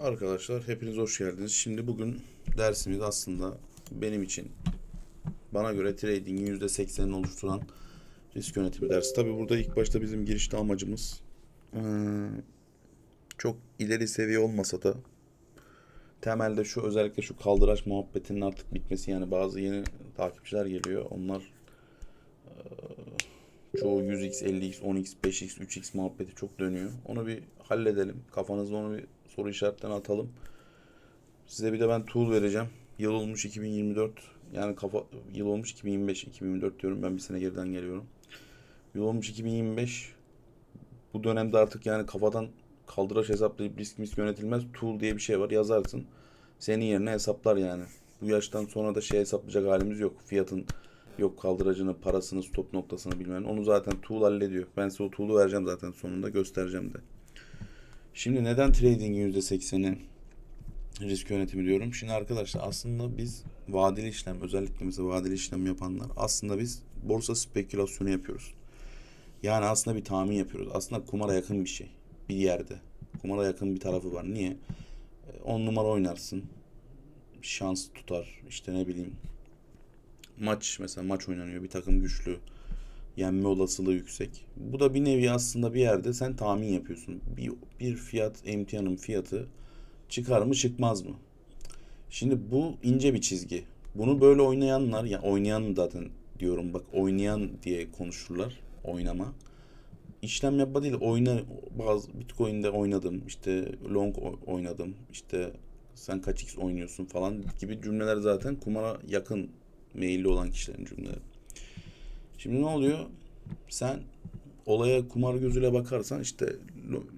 Arkadaşlar hepiniz hoş geldiniz. Şimdi bugün dersimiz aslında benim için bana göre trading'in %80'ini oluşturan risk yönetimi dersi. Tabi burada ilk başta bizim girişte amacımız çok ileri seviye olmasa da temelde şu özellikle şu kaldıraç muhabbetinin artık bitmesi yani bazı yeni takipçiler geliyor. Onlar çoğu 100x, 50x, 10x, 5x, 3x muhabbeti çok dönüyor. Onu bir halledelim. Kafanızda onu bir soru işaretlerine atalım. Size bir de ben tool vereceğim. Yıl olmuş 2024. Yani kafa yıl olmuş 2025, 2024 diyorum. Ben bir sene geriden geliyorum. Yıl olmuş 2025. Bu dönemde artık yani kafadan kaldıraç hesaplayıp risk misk yönetilmez. Tool diye bir şey var. Yazarsın. Senin yerine hesaplar yani. Bu yaştan sonra da şey hesaplayacak halimiz yok. Fiyatın Yok kaldıracını, parasını, stop noktasını bilmem. Onu zaten tool hallediyor. Ben size o tool'u vereceğim zaten sonunda göstereceğim de. Şimdi neden trading'in %80'i risk yönetimi diyorum. Şimdi arkadaşlar aslında biz vadeli işlem özellikle mesela vadeli işlem yapanlar aslında biz borsa spekülasyonu yapıyoruz. Yani aslında bir tahmin yapıyoruz. Aslında kumara yakın bir şey. Bir yerde. Kumara yakın bir tarafı var. Niye? 10 numara oynarsın. Şans tutar. İşte ne bileyim maç mesela maç oynanıyor bir takım güçlü yenme olasılığı yüksek. Bu da bir nevi aslında bir yerde sen tahmin yapıyorsun. Bir, bir fiyat emtianın fiyatı çıkar mı çıkmaz mı? Şimdi bu ince bir çizgi. Bunu böyle oynayanlar ya oynayan zaten diyorum bak oynayan diye konuşurlar oynama. İşlem yapma değil oyna bazı Bitcoin'de oynadım işte long oynadım işte sen kaç x oynuyorsun falan gibi cümleler zaten kumara yakın meyilli olan kişilerin cümleleri. Şimdi ne oluyor? Sen olaya kumar gözüyle bakarsan işte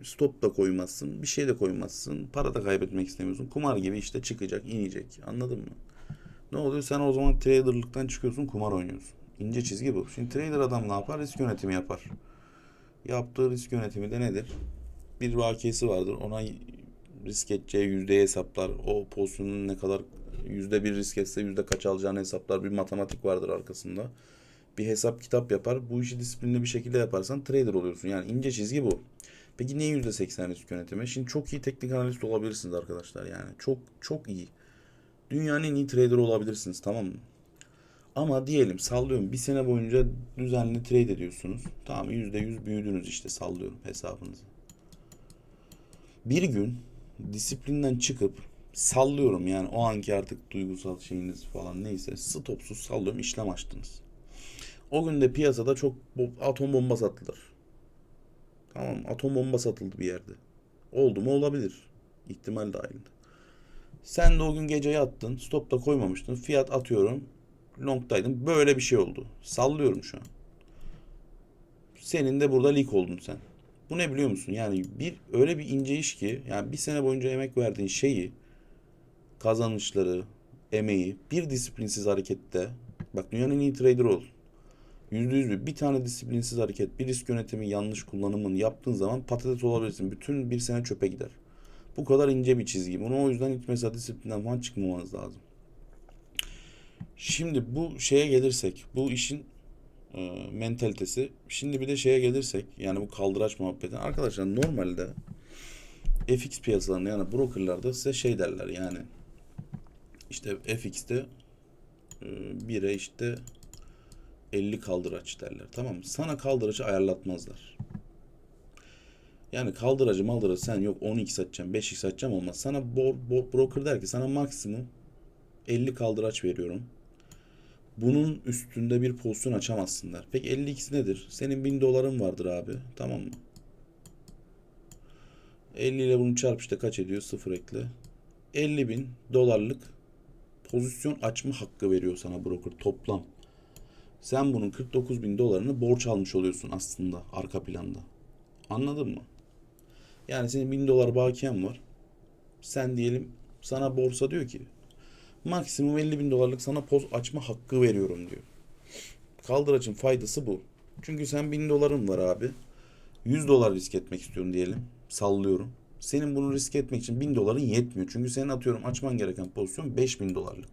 stop da koymazsın, bir şey de koymazsın, para da kaybetmek istemiyorsun. Kumar gibi işte çıkacak, inecek. Anladın mı? Ne oluyor? Sen o zaman traderlıktan çıkıyorsun, kumar oynuyorsun. İnce çizgi bu. Şimdi trader adam ne yapar? Risk yönetimi yapar. Yaptığı risk yönetimi de nedir? Bir vakiyesi vardır. Ona risk edeceği yüzdeyi hesaplar. O pozisyonun ne kadar yüzde bir risk etse yüzde kaç alacağını hesaplar. Bir matematik vardır arkasında. Bir hesap kitap yapar. Bu işi disiplinli bir şekilde yaparsan trader oluyorsun. Yani ince çizgi bu. Peki niye yüzde seksen risk yönetimi? Şimdi çok iyi teknik analist olabilirsiniz arkadaşlar yani. Çok çok iyi. Dünyanın en iyi trader olabilirsiniz tamam mı? Ama diyelim sallıyorum bir sene boyunca düzenli trade ediyorsunuz. Tamam yüzde yüz büyüdünüz işte sallıyorum hesabınızı. Bir gün disiplinden çıkıp sallıyorum yani o anki artık duygusal şeyiniz falan neyse stopsuz sallıyorum işlem açtınız. O gün de piyasada çok atom bomba satılır. Tamam atom bomba satıldı bir yerde. Oldu mu olabilir. İhtimal dahilinde. Sen de o gün gece yattın. Stop da koymamıştın. Fiyat atıyorum. Long'daydın. Böyle bir şey oldu. Sallıyorum şu an. Senin de burada leak oldun sen. Bu ne biliyor musun? Yani bir öyle bir ince iş ki yani bir sene boyunca emek verdiğin şeyi kazanışları, emeği bir disiplinsiz harekette bak dünyanın en iyi trader ol. Yüzde yüz bir, bir tane disiplinsiz hareket, bir risk yönetimi yanlış kullanımını yaptığın zaman patates olabilirsin. Bütün bir sene çöpe gider. Bu kadar ince bir çizgi. Bunu o yüzden hiç mesela disiplinden falan çıkmamanız lazım. Şimdi bu şeye gelirsek, bu işin e, mentalitesi. Şimdi bir de şeye gelirsek, yani bu kaldıraç muhabbeti. Arkadaşlar normalde FX piyasalarında yani brokerlarda size şey derler yani işte FX'te e, 1'e işte 50 kaldıraç derler. Tamam? Sana kaldıracı ayarlatmazlar. Yani kaldıracı maldıracı sen yok 10x satacağım 5x satacağım olmaz. Sana broker der ki sana maksimum 50 kaldıraç veriyorum. Bunun üstünde bir pozisyon açamazsın der. Peki 50x nedir? Senin 1000 doların vardır abi. Tamam mı? 50 ile bunu çarp işte kaç ediyor? Sıfır ekle. 50 bin dolarlık pozisyon açma hakkı veriyor sana broker toplam. Sen bunun 49 bin dolarını borç almış oluyorsun aslında arka planda. Anladın mı? Yani senin 1000 dolar bakiyen var. Sen diyelim sana borsa diyor ki maksimum 50 bin dolarlık sana poz açma hakkı veriyorum diyor. Kaldıracın faydası bu. Çünkü sen 1000 doların var abi. 100 dolar risk etmek istiyorum diyelim. Sallıyorum. Senin bunu risk etmek için 1000 doların yetmiyor. Çünkü senin atıyorum açman gereken pozisyon 5000 dolarlık.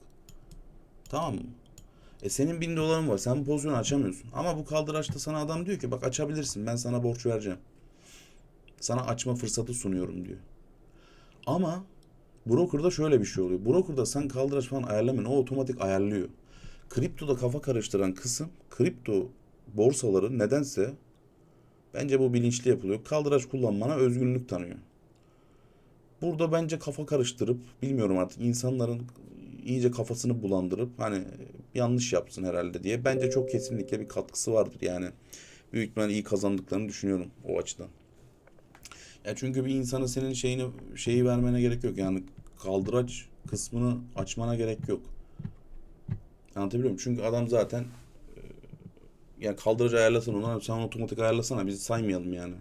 Tamam mı? E senin 1000 doların var. Sen bu pozisyonu açamıyorsun. Ama bu kaldıraçta sana adam diyor ki bak açabilirsin. Ben sana borç vereceğim. Sana açma fırsatı sunuyorum diyor. Ama broker'da şöyle bir şey oluyor. Broker'da sen kaldıraç falan ayarlamıyorsun. O otomatik ayarlıyor. Kriptoda kafa karıştıran kısım kripto borsaları nedense bence bu bilinçli yapılıyor. Kaldıraç kullanmana özgünlük tanıyor. Burada bence kafa karıştırıp bilmiyorum artık insanların iyice kafasını bulandırıp hani yanlış yapsın herhalde diye bence çok kesinlikle bir katkısı vardır yani. Büyük ihtimalle iyi kazandıklarını düşünüyorum o açıdan. Ya çünkü bir insana senin şeyini şeyi vermene gerek yok. Yani kaldıraç kısmını açmana gerek yok. Anlatabiliyor muyum? Çünkü adam zaten e, yani kaldıracı ayarlasın ona sen otomatik ayarlasana biz saymayalım yani.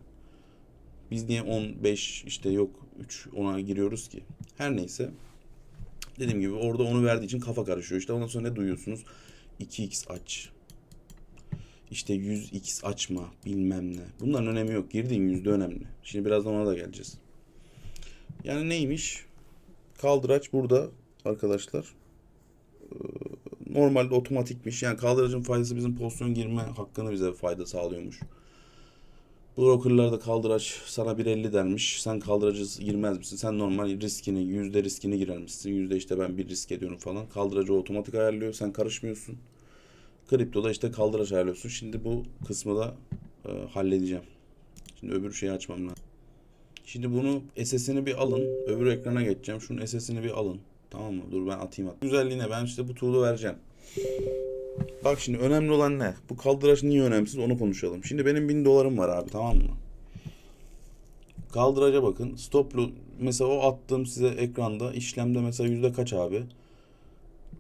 Biz niye 15 işte yok 3 ona giriyoruz ki? Her neyse. Dediğim gibi orada onu verdiği için kafa karışıyor. İşte ondan sonra ne duyuyorsunuz? 2x aç. İşte 100x açma bilmem ne. Bunların önemi yok. Girdiğin yüzde önemli. Şimdi birazdan ona da geleceğiz. Yani neymiş? Kaldıraç burada arkadaşlar. Ee, Normalde otomatikmiş. Yani kaldıracın faydası bizim pozisyon girme hakkını bize fayda sağlıyormuş. Brokerlarda kaldıraç sana 1.50 dermiş. Sen kaldıracı girmez misin? Sen normal riskini, yüzde riskini girer misin? Yüzde işte ben bir risk ediyorum falan. Kaldıracı otomatik ayarlıyor. Sen karışmıyorsun. Kriptoda işte kaldıraç ayarlıyorsun. Şimdi bu kısmı da e, halledeceğim. Şimdi öbür şeyi açmam lazım. Şimdi bunu SS'ini bir alın. Öbür ekrana geçeceğim. Şunun SS'ini bir alın. Tamam mı? Dur ben atayım at. Güzelliğine ben işte bu tool'u vereceğim. Bak şimdi önemli olan ne? Bu kaldıraç niye önemsiz onu konuşalım. Şimdi benim 1000 dolarım var abi tamam mı? Kaldıraca bakın. Stop loss mesela o attığım size ekranda işlemde mesela yüzde kaç abi?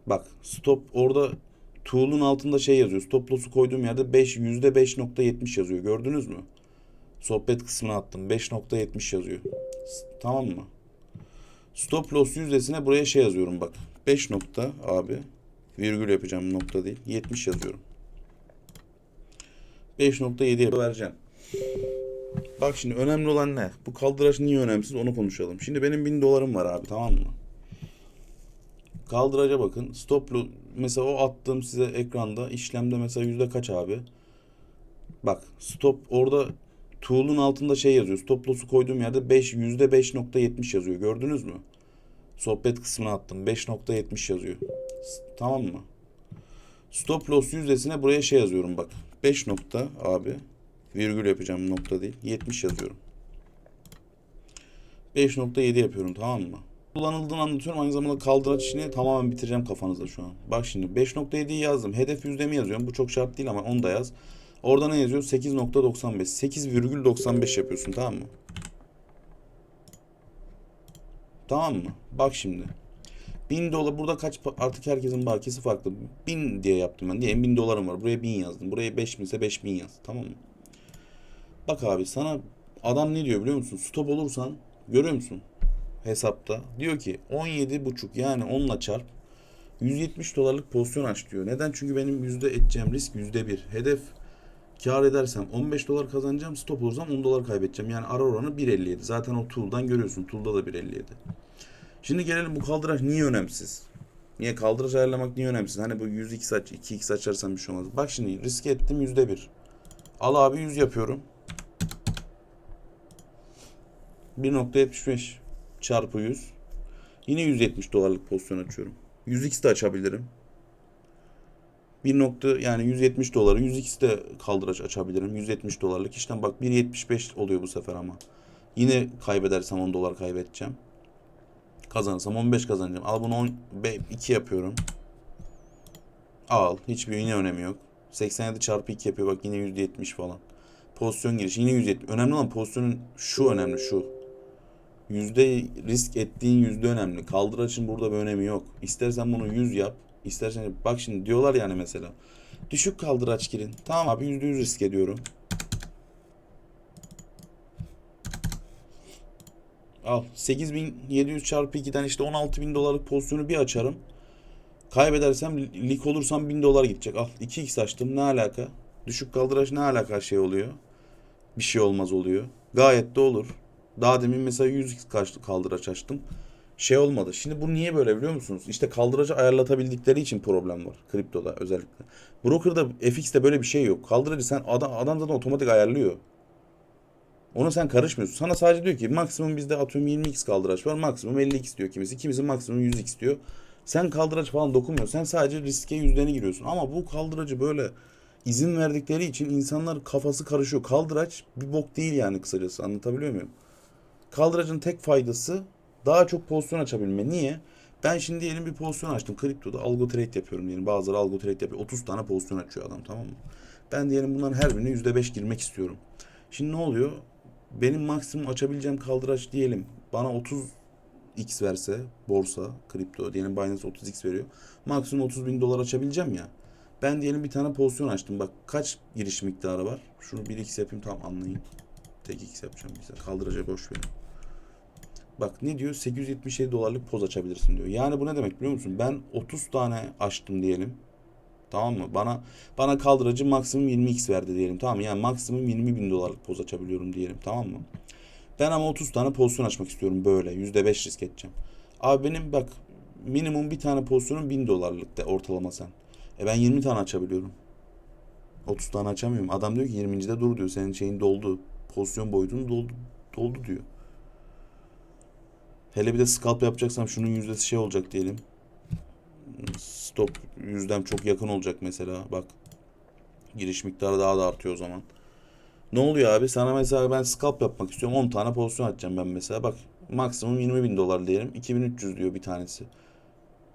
Bak stop orada tool'un altında şey yazıyor. Stop loss'u koyduğum yerde 5 yüzde 5.70 yazıyor. Gördünüz mü? Sohbet kısmına attım. 5.70 yazıyor. Tamam mı? Stop loss yüzdesine buraya şey yazıyorum bak. 5 nokta abi. Virgül yapacağım nokta değil. 70 yazıyorum. 5.7'ye vereceğim. Bak şimdi önemli olan ne? Bu kaldıraç niye önemsiz onu konuşalım. Şimdi benim 1000 dolarım var abi tamam mı? Kaldıraca bakın. Stop loss mesela o attığım size ekranda işlemde mesela yüzde kaç abi? Bak stop orada tool'un altında şey yazıyor. Stop loss'u koyduğum yerde 5 yüzde 5.70 yazıyor. Gördünüz mü? Sohbet kısmına attım. 5.70 yazıyor. Tamam mı? Stop loss yüzdesine buraya şey yazıyorum bak. 5 nokta abi. Virgül yapacağım nokta değil. 70 yazıyorum. 5.7 yapıyorum tamam mı? Kullanıldığını anlatıyorum. Aynı zamanda kaldıraç işini tamamen bitireceğim kafanızda şu an. Bak şimdi 5.7'yi yazdım. Hedef yüzdemi yazıyorum. Bu çok şart değil ama onu da yaz. Orada ne yazıyor? 8.95. 8,95 yapıyorsun tamam mı? Tamam mı? Bak şimdi. 1000 dolar burada kaç artık herkesin bakiyesi farklı. 1000 diye yaptım ben. Diyelim 1000 dolarım var. Buraya 1000 yazdım. Buraya 5000 ise 5000 yaz. Tamam mı? Bak abi sana adam ne diyor biliyor musun? Stop olursan görüyor musun? Hesapta. Diyor ki 17,5 yani 10'la çarp. 170 dolarlık pozisyon aç diyor. Neden? Çünkü benim yüzde edeceğim risk yüzde bir. Hedef kar edersem 15 dolar kazanacağım. Stop olursam 10 dolar kaybedeceğim. Yani ara oranı 1.57. Zaten o tool'dan görüyorsun. Tool'da da 1.57. Şimdi gelelim bu kaldıraç niye önemsiz? Niye kaldıraç ayarlamak niye önemsiz? Hani bu 100x aç, 2x açarsan bir şey olmaz. Bak şimdi risk ettim %1. Al abi 100 yapıyorum. 1.75 çarpı 100. Yine 170 dolarlık pozisyon açıyorum. 100x de açabilirim. 1 nokta yani 170 doları 100x de kaldıraç açabilirim. 170 dolarlık. İşte bak 1.75 oluyor bu sefer ama. Yine kaybedersem 10 dolar kaybedeceğim. Kazanırsam 15 kazanacağım. Al bunu 10, 2 yapıyorum. Al. Hiçbir yine önemi yok. 87 çarpı 2 yapıyor. Bak yine %70 falan. Pozisyon girişi yine 170. Önemli olan pozisyonun şu önemli şu. Yüzde risk ettiğin yüzde önemli. Kaldıraçın burada bir önemi yok. İstersen bunu 100 yap. İstersen bak şimdi diyorlar yani mesela. Düşük kaldıraç girin. Tamam abi yüzde yüz risk ediyorum. Al 8700 çarpı 2'den işte 16000 dolarlık pozisyonu bir açarım. Kaybedersem lik olursam 1000 dolar gidecek. Al 2x açtım ne alaka? Düşük kaldıraç ne alaka şey oluyor? Bir şey olmaz oluyor. Gayet de olur. Daha demin mesela 100x kaç- kaldıraç açtım. Şey olmadı. Şimdi bu niye böyle biliyor musunuz? İşte kaldıracı ayarlatabildikleri için problem var. Kriptoda özellikle. Broker'da FX'te böyle bir şey yok. Kaldırıcı sen adam, adam zaten otomatik ayarlıyor. Ona sen karışmıyorsun. Sana sadece diyor ki maksimum bizde atıyorum 20x kaldıraç var. Maksimum 50x diyor kimisi. Kimisi maksimum 100x diyor. Sen kaldıraç falan dokunmuyorsun. Sen sadece riske yüzdeni giriyorsun. Ama bu kaldıracı böyle izin verdikleri için insanlar kafası karışıyor. Kaldıraç bir bok değil yani kısacası. Anlatabiliyor muyum? Kaldıracın tek faydası daha çok pozisyon açabilme. Niye? Ben şimdi diyelim bir pozisyon açtım. Kriptoda algo trade yapıyorum diyelim. Bazıları algo trade yapıyor. 30 tane pozisyon açıyor adam tamam mı? Ben diyelim bunların her birine %5 girmek istiyorum. Şimdi ne oluyor? Benim maksimum açabileceğim kaldıraç diyelim. Bana 30 x verse borsa, kripto diyelim Binance 30x veriyor. Maksimum 30 bin dolar açabileceğim ya. Ben diyelim bir tane pozisyon açtım. Bak kaç giriş miktarı var? Şunu 1x yapayım tam anlayayım. Tek x yapacağım. Mesela kaldıraca boş verin. Bak ne diyor? 877 dolarlık poz açabilirsin diyor. Yani bu ne demek biliyor musun? Ben 30 tane açtım diyelim. Tamam mı? Bana bana kaldırıcı maksimum 20x verdi diyelim. Tamam mı? Yani maksimum 20 bin dolarlık poz açabiliyorum diyelim. Tamam mı? Ben ama 30 tane pozisyon açmak istiyorum böyle. %5 risk edeceğim. Abi benim bak minimum bir tane pozisyonun 1000 dolarlık de ortalama sen. E ben 20 tane açabiliyorum. 30 tane açamıyorum. Adam diyor ki 20.de dur diyor. Senin şeyin doldu. Pozisyon boyutun doldu, doldu diyor. Hele bir de scalp yapacaksam şunun yüzdesi şey olacak diyelim. Stop yüzdem çok yakın olacak mesela. Bak. Giriş miktarı daha da artıyor o zaman. Ne oluyor abi? Sana mesela ben scalp yapmak istiyorum. 10 tane pozisyon açacağım ben mesela. Bak maksimum 20 bin dolar diyelim. 2300 diyor bir tanesi.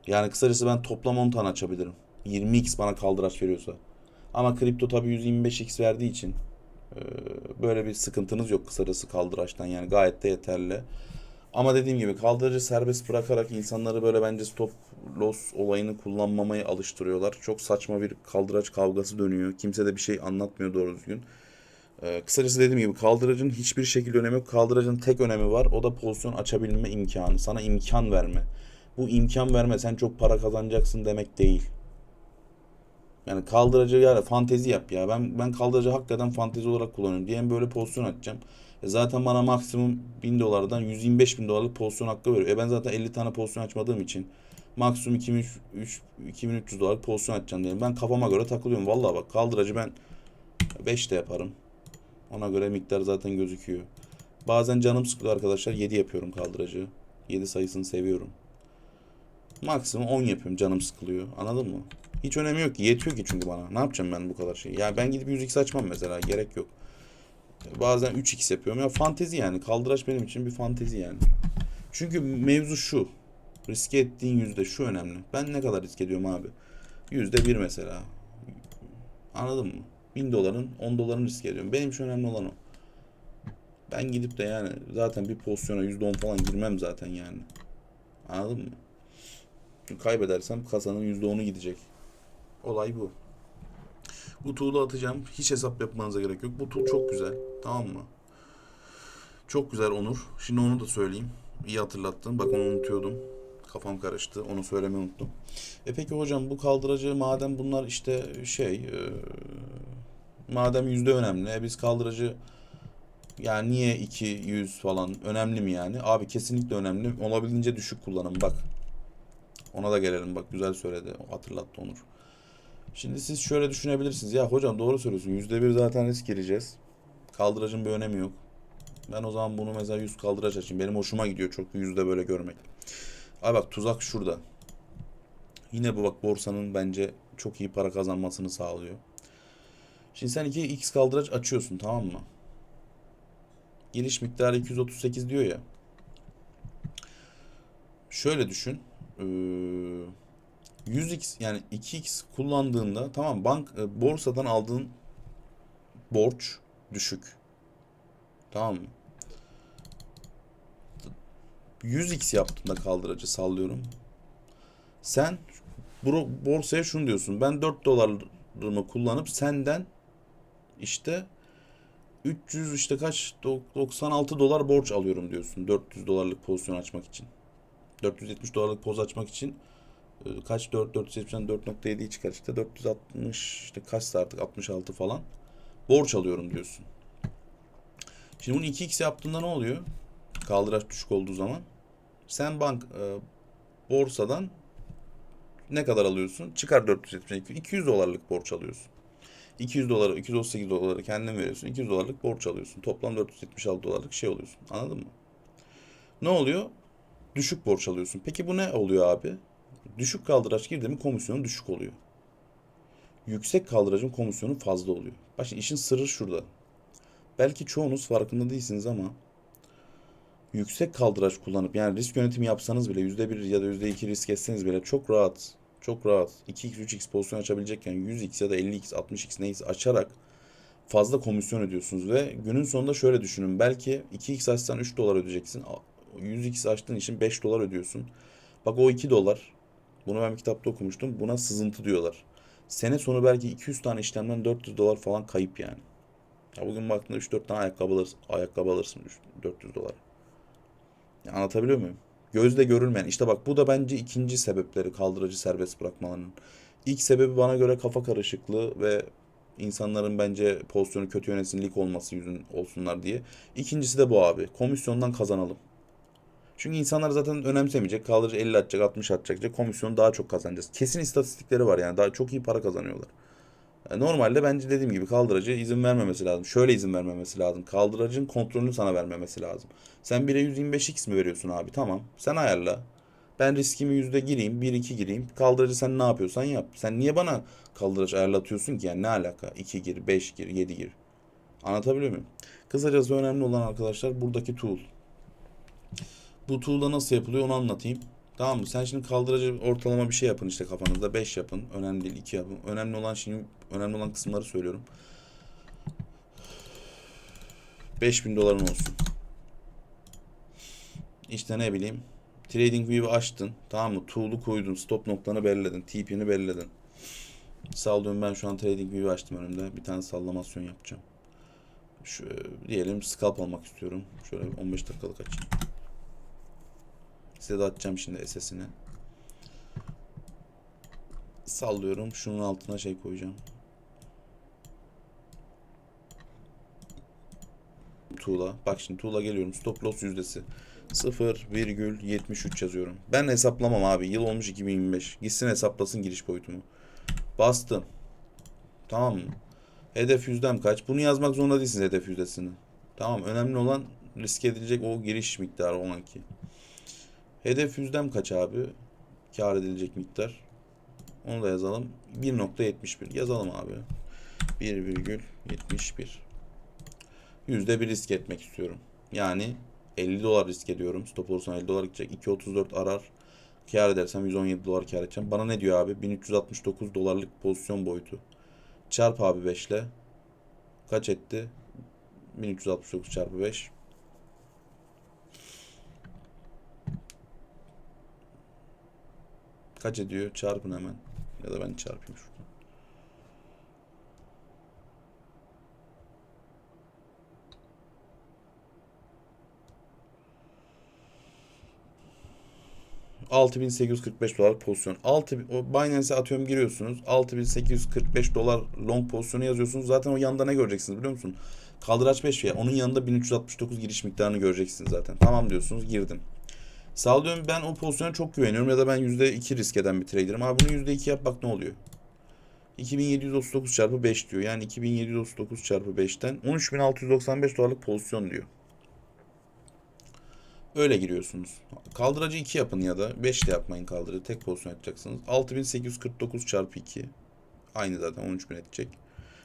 Yani kısacası ben toplam 10 tane açabilirim. 20x bana kaldıraç veriyorsa. Ama kripto tabii 125x verdiği için böyle bir sıkıntınız yok kısacası kaldıraçtan. Yani gayet de yeterli. Ama dediğim gibi kaldırıcı serbest bırakarak insanları böyle bence stop loss olayını kullanmamaya alıştırıyorlar. Çok saçma bir kaldıraç kavgası dönüyor. Kimse de bir şey anlatmıyor doğru düzgün. Ee, kısacası dediğim gibi kaldıracın hiçbir şekilde önemi yok. Kaldıracın tek önemi var. O da pozisyon açabilme imkanı. Sana imkan verme. Bu imkan verme sen çok para kazanacaksın demek değil. Yani kaldıracı yani fantezi yap ya. Ben ben kaldıracı hakikaten fantezi olarak kullanıyorum. Diyelim böyle pozisyon açacağım. E zaten bana maksimum 1000 dolardan 125 bin dolarlık pozisyon hakkı veriyor. E ben zaten 50 tane pozisyon açmadığım için maksimum 2300, 2300 dolarlık pozisyon açacağım diyelim. Ben kafama göre takılıyorum. Vallahi bak kaldıracı ben 5 de yaparım. Ona göre miktar zaten gözüküyor. Bazen canım sıkılıyor arkadaşlar. 7 yapıyorum kaldıracı. 7 sayısını seviyorum. Maksimum 10 yapıyorum canım sıkılıyor. Anladın mı? Hiç önemi yok ki. Yetiyor ki çünkü bana. Ne yapacağım ben bu kadar şey? Yani ben gidip 100x açmam mesela. Gerek yok. Bazen 3x yapıyorum. Ya fantezi yani. Kaldıraç benim için bir fantezi yani. Çünkü mevzu şu. Riske ettiğin yüzde şu önemli. Ben ne kadar risk ediyorum abi? Yüzde bir mesela. Anladın mı? 1000 doların 10 dolarını risk ediyorum. Benim için önemli olan o. Ben gidip de yani zaten bir pozisyona %10 falan girmem zaten yani. Anladın mı? Kaybedersem kasanın %10'u gidecek. Olay bu. Bu tool'u atacağım. Hiç hesap yapmanıza gerek yok. Bu tool çok güzel. Tamam mı? Çok güzel Onur. Şimdi onu da söyleyeyim. İyi hatırlattın. Bak onu unutuyordum. Kafam karıştı. Onu söylemeyi unuttum. E peki hocam bu kaldırıcı madem bunlar işte şey e, madem yüzde önemli. E biz kaldırıcı yani niye 200 falan önemli mi yani? Abi kesinlikle önemli. Olabildiğince düşük kullanın bak. Ona da gelelim bak güzel söyledi. Hatırlattı Onur. Şimdi siz şöyle düşünebilirsiniz. Ya hocam doğru söylüyorsun. Yüzde bir zaten risk gireceğiz. Kaldıracın bir önemi yok. Ben o zaman bunu mesela 100 kaldıraç açayım. Benim hoşuma gidiyor çok yüzde böyle görmek. Ay bak tuzak şurada. Yine bu bak borsanın bence çok iyi para kazanmasını sağlıyor. Şimdi sen 2x kaldıraç açıyorsun tamam mı? Giriş miktarı 238 diyor ya. Şöyle düşün. Ee, 100x yani 2x kullandığında tamam bank e, borsadan aldığın borç düşük. Tamam mı? 100x yaptığında kaldırıcı sallıyorum. Sen bu borsaya şunu diyorsun. Ben 4 dolarımı kullanıp senden işte 300 işte kaç 96 dolar borç alıyorum diyorsun. 400 dolarlık pozisyon açmak için. 470 dolarlık poz açmak için kaç 4 470'den 4.7'yi çıkar işte 460 işte kaç artık 66 falan borç alıyorum diyorsun. Şimdi bunu 2x yaptığında ne oluyor? Kaldıraç düşük olduğu zaman sen bank e, borsadan ne kadar alıyorsun? Çıkar 470 200 dolarlık borç alıyorsun. 200 doları, 238 doları kendin veriyorsun. 200 dolarlık borç alıyorsun. Toplam 476 dolarlık şey oluyorsun. Anladın mı? Ne oluyor? Düşük borç alıyorsun. Peki bu ne oluyor abi? Düşük kaldıraç girdi mi komisyonu düşük oluyor. Yüksek kaldıracın komisyonu fazla oluyor. Bak işin sırrı şurada. Belki çoğunuz farkında değilsiniz ama yüksek kaldıraç kullanıp yani risk yönetimi yapsanız bile %1 ya da %2 risk etseniz bile çok rahat çok rahat 2x 3x pozisyon açabilecekken 100x ya da 50x 60x neyse açarak fazla komisyon ödüyorsunuz ve günün sonunda şöyle düşünün belki 2x açsan 3 dolar ödeyeceksin 100x açtığın için 5 dolar ödüyorsun bak o 2 dolar bunu ben bir kitapta okumuştum buna sızıntı diyorlar sene sonu belki 200 tane işlemden 400 dolar falan kayıp yani ya bugün baktığında 3-4 tane ayakkabı alırsın, ayakkabı alırsın 400 dolar ya anlatabiliyor muyum? Gözle görülmeyen. İşte bak bu da bence ikinci sebepleri kaldırıcı serbest bırakmalarının. İlk sebebi bana göre kafa karışıklığı ve insanların bence pozisyonu kötü yönetsin lig olması yüzün olsunlar diye. İkincisi de bu abi. Komisyondan kazanalım. Çünkü insanlar zaten önemsemeyecek. Kaldırıcı 50 atacak, 60 atacak. Komisyonu daha çok kazanacağız. Kesin istatistikleri var yani. Daha çok iyi para kazanıyorlar. E, Normalde bence dediğim gibi kaldırıcı izin vermemesi lazım. Şöyle izin vermemesi lazım. Kaldırıcın kontrolünü sana vermemesi lazım. Sen 1'e 125x mi veriyorsun abi? Tamam. Sen ayarla. Ben riskimi yüzde gireyim. 1-2 gireyim. Kaldırıcı sen ne yapıyorsan yap. Sen niye bana kaldırıcı ayarlatıyorsun ki? Yani ne alaka? 2 gir, 5 gir, 7 gir. Anlatabiliyor muyum? Kısacası önemli olan arkadaşlar buradaki tool. Bu tool'da nasıl yapılıyor onu anlatayım. Tamam mı? Sen şimdi kaldırıcı ortalama bir şey yapın işte kafanızda. 5 yapın. Önemli değil 2 yapın. Önemli olan şimdi önemli olan kısımları söylüyorum. 5000 doların olsun. İşte ne bileyim. TradingView'u açtın. Tamam mı? Tool'u koydun. Stop noktanı belirledin. TP'ni belirledin. Sallıyorum ben şu an TradingView'u açtım önümde. Bir tane sallamasyon yapacağım. Şu, diyelim scalp almak istiyorum. Şöyle 15 dakikalık açayım. Size de atacağım şimdi SS'ini. Sallıyorum. Şunun altına şey koyacağım. Tuğla. Bak şimdi tuğla geliyorum. Stop loss yüzdesi. 0,73 yazıyorum. Ben hesaplamam abi. Yıl olmuş 2025. Gitsin hesaplasın giriş boyutumu. Bastım. Tamam mı? Hedef yüzdem kaç? Bunu yazmak zorunda değilsiniz hedef yüzdesini. Tamam. Önemli olan risk edilecek o giriş miktarı o anki. Hedef yüzdem kaç abi? Kar edilecek miktar. Onu da yazalım. 1.71 yazalım abi. 1,71 Yüzde bir risk etmek istiyorum. Yani 50 dolar risk ediyorum. Stop olursa 50 dolar gidecek. 2.34 arar. Kar edersem 117 dolar kar edeceğim. Bana ne diyor abi? 1369 dolarlık pozisyon boyutu. Çarp abi 5 ile. Kaç etti? 1369 çarpı 5. Kaç ediyor? Çarpın hemen. Ya da ben çarpayım şuradan. ...6845 dolar pozisyon. 6 o Binance'e atıyorum giriyorsunuz. 6845 dolar long pozisyonu yazıyorsunuz. Zaten o yanında ne göreceksiniz biliyor musun? Kaldıraç 5 ya. Onun yanında 1369 giriş miktarını göreceksiniz zaten. Tamam diyorsunuz girdim. Sallıyorum ben o pozisyona çok güveniyorum ya da ben %2 risk eden bir trader'ım. Abi bunu %2 yap bak ne oluyor. 2739 çarpı 5 diyor. Yani 2739 çarpı 5'ten 13695 dolarlık pozisyon diyor. Öyle giriyorsunuz. Kaldıracı 2 yapın ya da 5 de yapmayın kaldırıcı. Tek pozisyon yapacaksınız. 6849 çarpı 2. Aynı zaten 13000 edecek.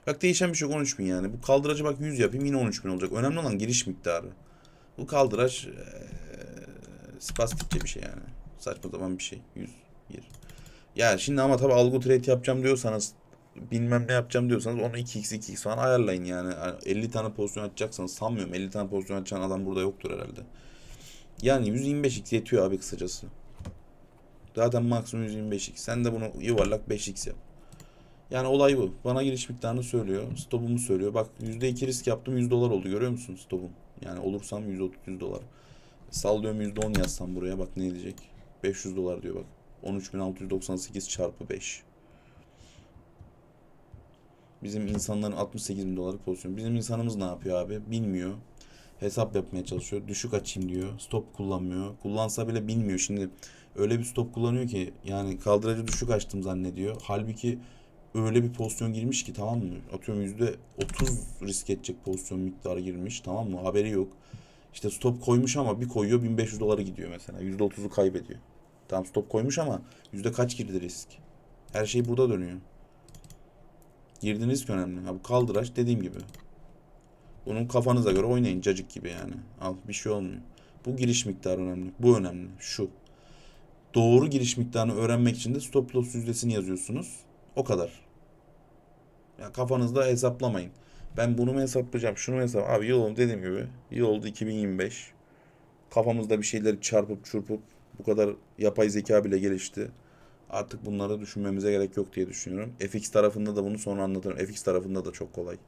Bak değişen bir şey yok 13000 yani. Bu kaldıracı bak 100 yapayım yine 13000 olacak. Önemli olan giriş miktarı. Bu kaldıraç spastikçe bir şey yani. Saçma zaman bir şey. 100 gir. Ya şimdi ama tabii algo trade yapacağım diyorsanız bilmem ne yapacağım diyorsanız onu 2x 2x falan ayarlayın yani. 50 tane pozisyon açacaksanız sanmıyorum 50 tane pozisyon açan adam burada yoktur herhalde. Yani 125x yetiyor abi kısacası. Zaten maksimum 125x. Sen de bunu yuvarlak 5x yap. Yani olay bu. Bana giriş miktarını söylüyor. Stopumu söylüyor. Bak %2 risk yaptım 100 dolar oldu görüyor musun stopum? Yani olursam 130 dolar. Sallıyorum %10 yazsam buraya bak ne diyecek? 500 dolar diyor bak. 13.698 çarpı 5. Bizim insanların 68 bin dolarlık pozisyon. Bizim insanımız ne yapıyor abi? Bilmiyor. Hesap yapmaya çalışıyor. Düşük açayım diyor. Stop kullanmıyor. Kullansa bile bilmiyor. Şimdi öyle bir stop kullanıyor ki yani kaldıracı düşük açtım zannediyor. Halbuki öyle bir pozisyon girmiş ki tamam mı? Atıyorum yüzde 30 risk edecek pozisyon miktarı girmiş tamam mı? Haberi yok. İşte stop koymuş ama bir koyuyor 1500 doları gidiyor mesela. Yüzde 30'u kaybediyor. Tamam stop koymuş ama yüzde kaç girdi risk? Her şey burada dönüyor. Girdiniz ki önemli. Ha, bu kaldıraç dediğim gibi. Bunun kafanıza göre oynayın cacık gibi yani. Al bir şey olmuyor. Bu giriş miktarı önemli. Bu önemli. Şu. Doğru giriş miktarını öğrenmek için de stop loss yüzdesini yazıyorsunuz. O kadar. Ya kafanızda hesaplamayın. Ben bunu mu hesaplayacağım, şunu mu hesap? Abi yıl oldu dediğim gibi. Yıl oldu 2025. Kafamızda bir şeyleri çarpıp çırpıp bu kadar yapay zeka bile gelişti. Artık bunları düşünmemize gerek yok diye düşünüyorum. FX tarafında da bunu sonra anlatırım. FX tarafında da çok kolay.